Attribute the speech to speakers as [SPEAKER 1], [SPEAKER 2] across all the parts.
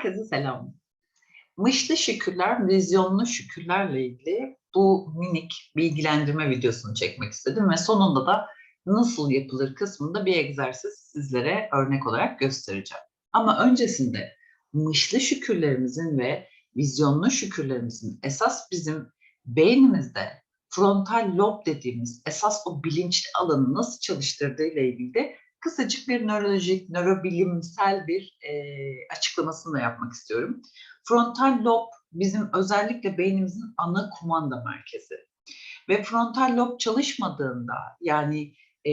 [SPEAKER 1] Herkese selam. Mışlı şükürler, vizyonlu şükürlerle ilgili bu minik bilgilendirme videosunu çekmek istedim ve sonunda da nasıl yapılır kısmında bir egzersiz sizlere örnek olarak göstereceğim. Ama öncesinde mışlı şükürlerimizin ve vizyonlu şükürlerimizin esas bizim beynimizde frontal lob dediğimiz esas o bilinçli alanı nasıl çalıştırdığı ile ilgili de kısacık bir nörolojik, nörobilimsel bir e, açıklamasını da yapmak istiyorum. Frontal lob bizim özellikle beynimizin ana kumanda merkezi. Ve frontal lob çalışmadığında yani e,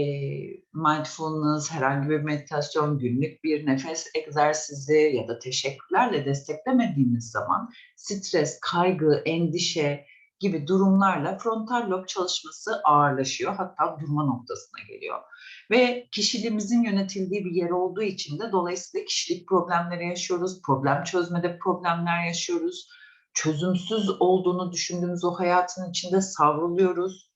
[SPEAKER 1] mindfulness, herhangi bir meditasyon, günlük bir nefes egzersizi ya da teşekkürlerle desteklemediğimiz zaman stres, kaygı, endişe gibi durumlarla frontal lob çalışması ağırlaşıyor. Hatta durma noktasına geliyor. Ve kişiliğimizin yönetildiği bir yer olduğu için de dolayısıyla kişilik problemleri yaşıyoruz, problem çözmede problemler yaşıyoruz. Çözümsüz olduğunu düşündüğümüz o hayatın içinde savruluyoruz.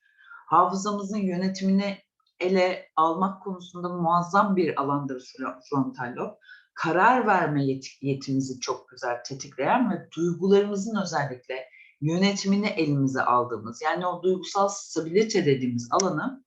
[SPEAKER 1] Hafızamızın yönetimini ele almak konusunda muazzam bir alandır frontal lob. Karar verme yet- yetimizi çok güzel tetikleyen ve duygularımızın özellikle yönetimini elimize aldığımız yani o duygusal stabilite dediğimiz alanı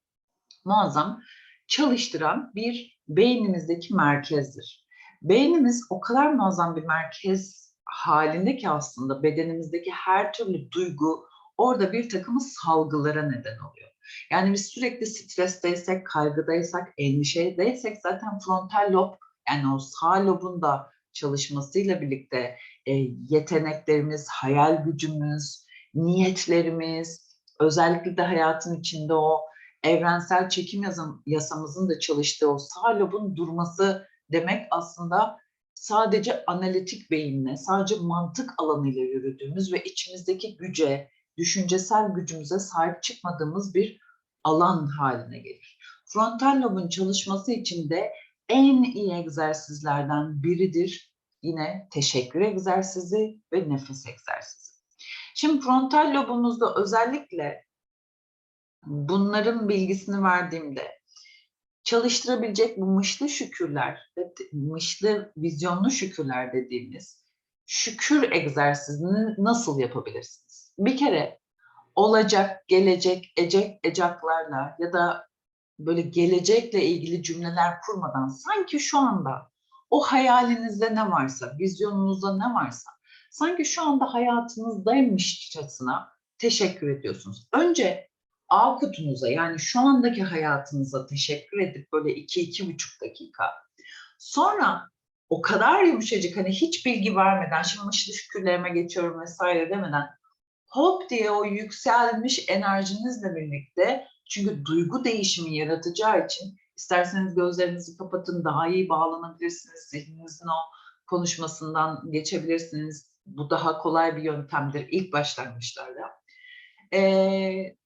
[SPEAKER 1] muazzam çalıştıran bir beynimizdeki merkezdir. Beynimiz o kadar muazzam bir merkez halinde ki aslında bedenimizdeki her türlü duygu orada bir takımı salgılara neden oluyor. Yani biz sürekli stresteysek, kaygıdaysak, endişedeysek zaten frontal lob yani o sağ lobun da çalışmasıyla birlikte e, yeteneklerimiz, hayal gücümüz, niyetlerimiz, özellikle de hayatın içinde o evrensel çekim yazım, yasamızın da çalıştığı o sağ lobun durması demek aslında sadece analitik beyinle, sadece mantık alanıyla yürüdüğümüz ve içimizdeki güce, düşüncesel gücümüze sahip çıkmadığımız bir alan haline gelir. Frontal lobun çalışması için de en iyi egzersizlerden biridir yine teşekkür egzersizi ve nefes egzersizi. Şimdi frontal lobumuzda özellikle bunların bilgisini verdiğimde çalıştırabilecek bu mışlı şükürler mışlı vizyonlu şükürler dediğimiz şükür egzersizini nasıl yapabilirsiniz? Bir kere olacak, gelecek, ecek, ecaklarla ya da böyle gelecekle ilgili cümleler kurmadan sanki şu anda o hayalinizde ne varsa, vizyonunuzda ne varsa sanki şu anda hayatınızdaymışçasına teşekkür ediyorsunuz. Önce A kutunuza yani şu andaki hayatınıza teşekkür edip böyle iki, iki buçuk dakika. Sonra o kadar yumuşacık hani hiç bilgi vermeden şimdi şükürlerime geçiyorum vesaire demeden hop diye o yükselmiş enerjinizle birlikte çünkü duygu değişimi yaratacağı için isterseniz gözlerinizi kapatın daha iyi bağlanabilirsiniz. Zihninizin o konuşmasından geçebilirsiniz. Bu daha kolay bir yöntemdir ilk başlangıçlarda. Ee,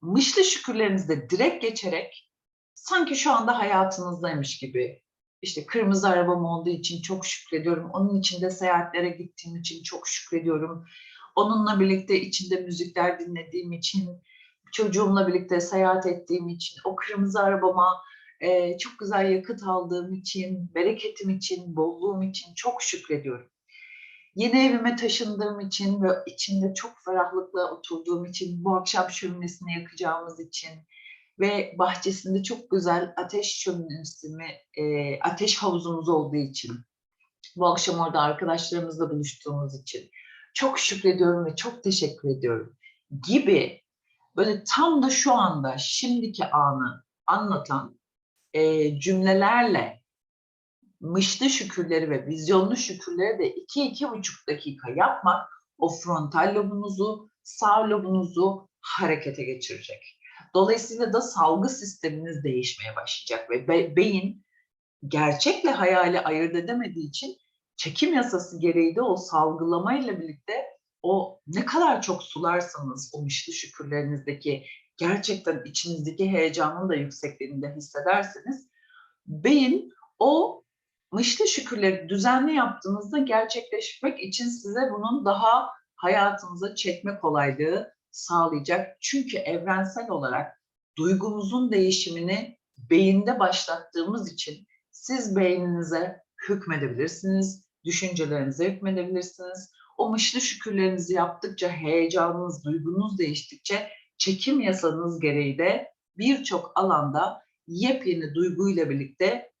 [SPEAKER 1] mışlı şükürlerinizde direkt geçerek sanki şu anda hayatınızdaymış gibi işte kırmızı arabam olduğu için çok şükrediyorum. Onun içinde seyahatlere gittiğim için çok şükrediyorum. Onunla birlikte içinde müzikler dinlediğim için, çocuğumla birlikte seyahat ettiğim için, o kırmızı arabama e, çok güzel yakıt aldığım için, bereketim için, bolluğum için çok şükrediyorum. Yeni evime taşındığım için ve içinde çok ferahlıkla oturduğum için, bu akşam şöminesini yakacağımız için ve bahçesinde çok güzel ateş şöminesi e, ateş havuzumuz olduğu için, bu akşam orada arkadaşlarımızla buluştuğumuz için çok şükrediyorum ve çok teşekkür ediyorum gibi böyle tam da şu anda şimdiki anı anlatan e, cümlelerle mışlı şükürleri ve vizyonlu şükürleri de iki iki buçuk dakika yapmak o frontal lobunuzu, sağ lobunuzu harekete geçirecek. Dolayısıyla da salgı sisteminiz değişmeye başlayacak ve be beyin gerçekle hayali ayırt edemediği için çekim yasası gereği de o salgılamayla birlikte o ne kadar çok sularsanız o mışlı şükürlerinizdeki gerçekten içinizdeki heyecanın da yüksekliğinde hissederseniz beyin o mışlı şükürleri düzenli yaptığınızda gerçekleşmek için size bunun daha hayatınıza çekme kolaylığı sağlayacak. Çünkü evrensel olarak duygumuzun değişimini beyinde başlattığımız için siz beyninize hükmedebilirsiniz düşüncelerinize hükmedebilirsiniz. O mışlı şükürlerinizi yaptıkça heyecanınız, duygunuz değiştikçe çekim yasanız gereği de birçok alanda yepyeni duyguyla birlikte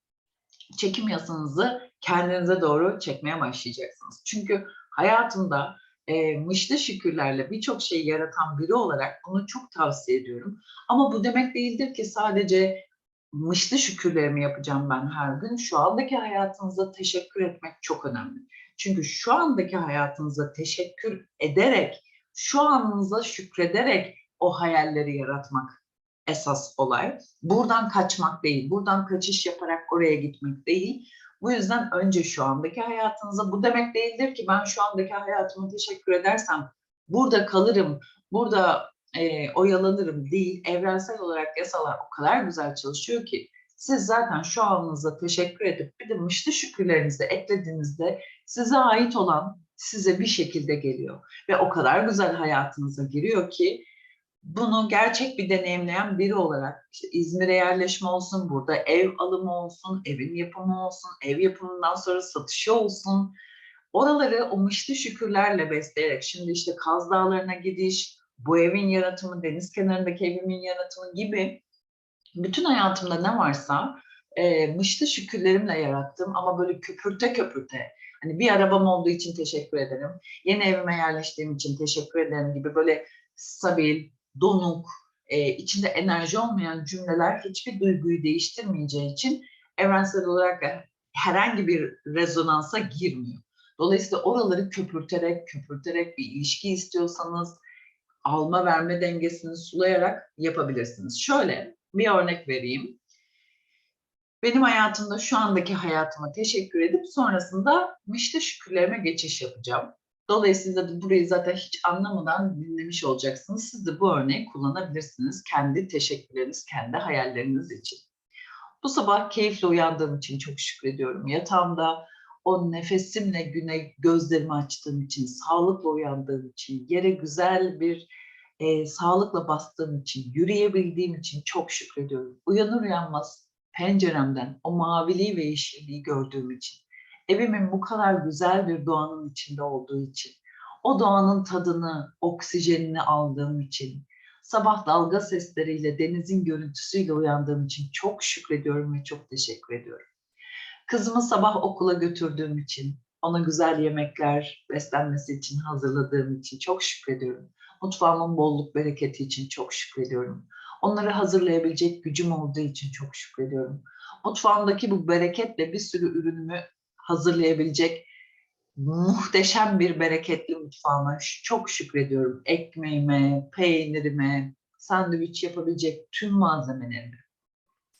[SPEAKER 1] çekim yasanızı kendinize doğru çekmeye başlayacaksınız. Çünkü hayatımda e, mışlı şükürlerle birçok şeyi yaratan biri olarak bunu çok tavsiye ediyorum. Ama bu demek değildir ki sadece mışlı şükürlerimi yapacağım ben her gün. Şu andaki hayatınıza teşekkür etmek çok önemli. Çünkü şu andaki hayatınıza teşekkür ederek, şu anınıza şükrederek o hayalleri yaratmak esas olay. Buradan kaçmak değil, buradan kaçış yaparak oraya gitmek değil. Bu yüzden önce şu andaki hayatınıza, bu demek değildir ki ben şu andaki hayatıma teşekkür edersem burada kalırım, burada e, oyalanırım değil. Evrensel olarak yasalar o kadar güzel çalışıyor ki siz zaten şu anınıza teşekkür edip bir de mışlı şükürlerinizi eklediğinizde size ait olan size bir şekilde geliyor. Ve o kadar güzel hayatınıza giriyor ki bunu gerçek bir deneyimleyen biri olarak işte İzmir'e yerleşme olsun, burada ev alımı olsun, evin yapımı olsun, ev yapımından sonra satışı olsun. Oraları o mışlı şükürlerle besleyerek şimdi işte Kaz Dağları'na gidiş, bu evin yaratımı, deniz kenarındaki evimin yaratımı gibi bütün hayatımda ne varsa e, mışlı şükürlerimle yarattım ama böyle köpürte köpürte. Hani bir arabam olduğu için teşekkür ederim. Yeni evime yerleştiğim için teşekkür ederim gibi böyle stabil, donuk, e, içinde enerji olmayan cümleler hiçbir duyguyu değiştirmeyeceği için evrensel olarak herhangi bir rezonansa girmiyor. Dolayısıyla oraları köpürterek, köpürterek bir ilişki istiyorsanız alma verme dengesini sulayarak yapabilirsiniz. Şöyle bir örnek vereyim. Benim hayatımda şu andaki hayatıma teşekkür edip sonrasında mışlı şükürlerime geçiş yapacağım. Dolayısıyla da burayı zaten hiç anlamadan dinlemiş olacaksınız. Siz de bu örneği kullanabilirsiniz. Kendi teşekkürleriniz, kendi hayalleriniz için. Bu sabah keyifle uyandığım için çok şükrediyorum. Yatağımda o nefesimle güne gözlerimi açtığım için, sağlıkla uyandığım için, yere güzel bir e, sağlıkla bastığım için, yürüyebildiğim için çok şükrediyorum. Uyanır uyanmaz penceremden o maviliği ve yeşilliği gördüğüm için, evimin bu kadar güzel bir doğanın içinde olduğu için, o doğanın tadını, oksijenini aldığım için, sabah dalga sesleriyle, denizin görüntüsüyle uyandığım için çok şükrediyorum ve çok teşekkür ediyorum. Kızımı sabah okula götürdüğüm için, ona güzel yemekler beslenmesi için hazırladığım için çok şükrediyorum. Mutfağımın bolluk bereketi için çok şükrediyorum. Onları hazırlayabilecek gücüm olduğu için çok şükrediyorum. Mutfağımdaki bu bereketle bir sürü ürünümü hazırlayabilecek muhteşem bir bereketli mutfağıma çok şükrediyorum. Ekmeğime, peynirime, sandviç yapabilecek tüm malzemelerime.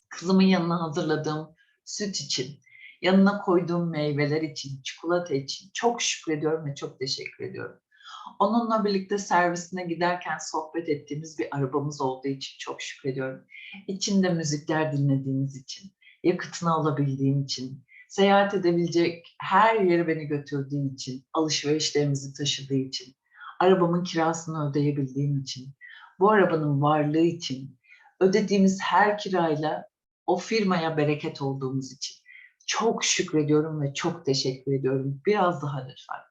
[SPEAKER 1] Kızımın yanına hazırladığım süt için, yanına koyduğum meyveler için, çikolata için çok şükrediyorum ve çok teşekkür ediyorum. Onunla birlikte servisine giderken sohbet ettiğimiz bir arabamız olduğu için çok şükrediyorum. İçinde müzikler dinlediğimiz için, yakıtını alabildiğim için, seyahat edebilecek her yere beni götürdüğü için, alışverişlerimizi taşıdığı için, arabamın kirasını ödeyebildiğim için, bu arabanın varlığı için, ödediğimiz her kirayla o firmaya bereket olduğumuz için çok şükrediyorum ve çok teşekkür ediyorum. Biraz daha lütfen.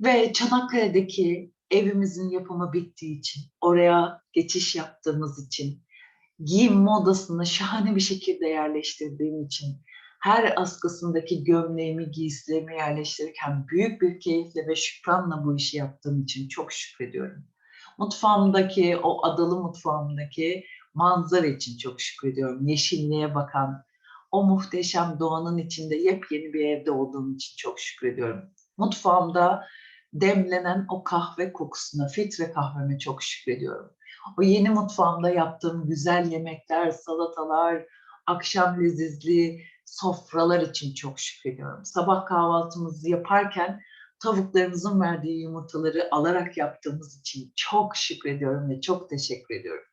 [SPEAKER 1] Ve Çanakkale'deki evimizin yapımı bittiği için, oraya geçiş yaptığımız için, giyim modasını şahane bir şekilde yerleştirdiğim için, her askısındaki gömleğimi, giysilerimi yerleştirirken büyük bir keyifle ve şükranla bu işi yaptığım için çok şükrediyorum. Mutfağımdaki, o adalı mutfağımdaki manzara için çok şükrediyorum. Yeşilliğe bakan, o muhteşem doğanın içinde yepyeni bir evde olduğum için çok şükrediyorum. Mutfağımda demlenen o kahve kokusuna, filtre kahveme çok şükrediyorum. O yeni mutfağımda yaptığım güzel yemekler, salatalar, akşam lezizli sofralar için çok şükrediyorum. Sabah kahvaltımızı yaparken tavuklarımızın verdiği yumurtaları alarak yaptığımız için çok şükrediyorum ve çok teşekkür ediyorum.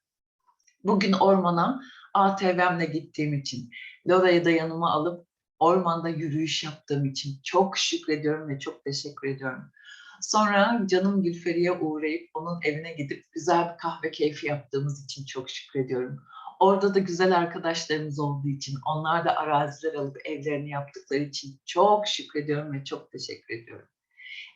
[SPEAKER 1] Bugün ormana ATV'mle gittiğim için, Lora'yı da yanıma alıp ormanda yürüyüş yaptığım için çok şükrediyorum ve çok teşekkür ediyorum. Sonra canım Gülferi'ye uğrayıp onun evine gidip güzel bir kahve keyfi yaptığımız için çok şükrediyorum. Orada da güzel arkadaşlarımız olduğu için, onlar da araziler alıp evlerini yaptıkları için çok şükrediyorum ve çok teşekkür ediyorum.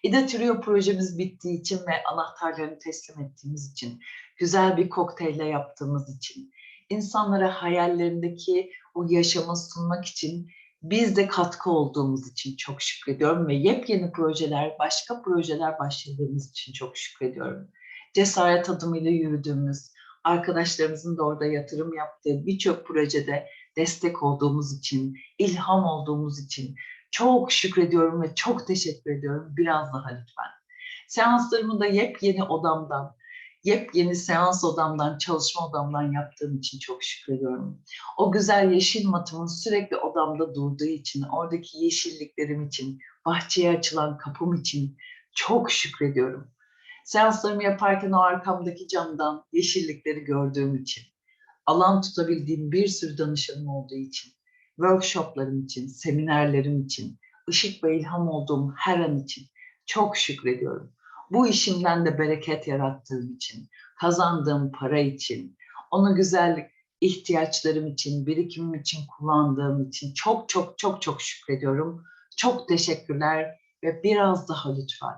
[SPEAKER 1] İda Trio projemiz bittiği için ve anahtarlarını teslim ettiğimiz için, güzel bir kokteylle yaptığımız için, insanlara hayallerindeki o yaşamı sunmak için biz de katkı olduğumuz için çok şükrediyorum ve yepyeni projeler, başka projeler başladığımız için çok şükrediyorum. Cesaret adımıyla yürüdüğümüz, arkadaşlarımızın da orada yatırım yaptığı birçok projede destek olduğumuz için, ilham olduğumuz için çok şükrediyorum ve çok teşekkür ediyorum. Biraz daha lütfen. Seanslarımı da yepyeni odamdan, yepyeni seans odamdan, çalışma odamdan yaptığım için çok şükrediyorum. O güzel yeşil matımın sürekli odamda durduğu için, oradaki yeşilliklerim için, bahçeye açılan kapım için çok şükrediyorum. Seanslarımı yaparken o arkamdaki camdan yeşillikleri gördüğüm için, alan tutabildiğim bir sürü danışanım olduğu için, workshoplarım için, seminerlerim için, ışık ve ilham olduğum her an için çok şükrediyorum. Bu işimden de bereket yarattığım için, kazandığım para için, onu güzellik ihtiyaçlarım için, birikimim için kullandığım için çok çok çok çok şükrediyorum. Çok teşekkürler ve biraz daha lütfen.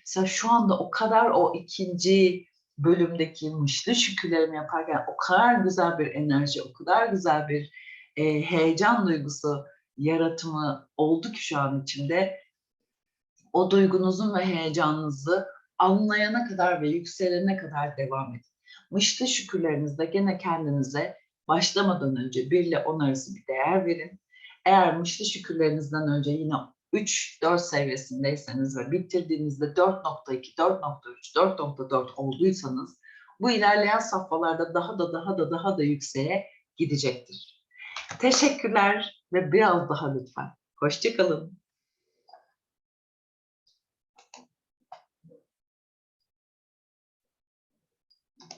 [SPEAKER 1] Mesela şu anda o kadar o ikinci bölümdeki mışlı şükürlerimi yaparken o kadar güzel bir enerji, o kadar güzel bir e, heyecan duygusu yaratımı oldu ki şu an içimde. O duygunuzun ve heyecanınızı anlayana kadar ve yükselene kadar devam edin. Mışlı şükürlerinizde gene kendinize başlamadan önce 1 ile 10 arası bir değer verin. Eğer mışlı şükürlerinizden önce yine 3-4 seviyesindeyseniz ve bitirdiğinizde 4.2, 4.3, 4.4 olduysanız bu ilerleyen safhalarda daha da daha da daha da yükseğe gidecektir. Teşekkürler ve biraz daha lütfen. Hoşçakalın.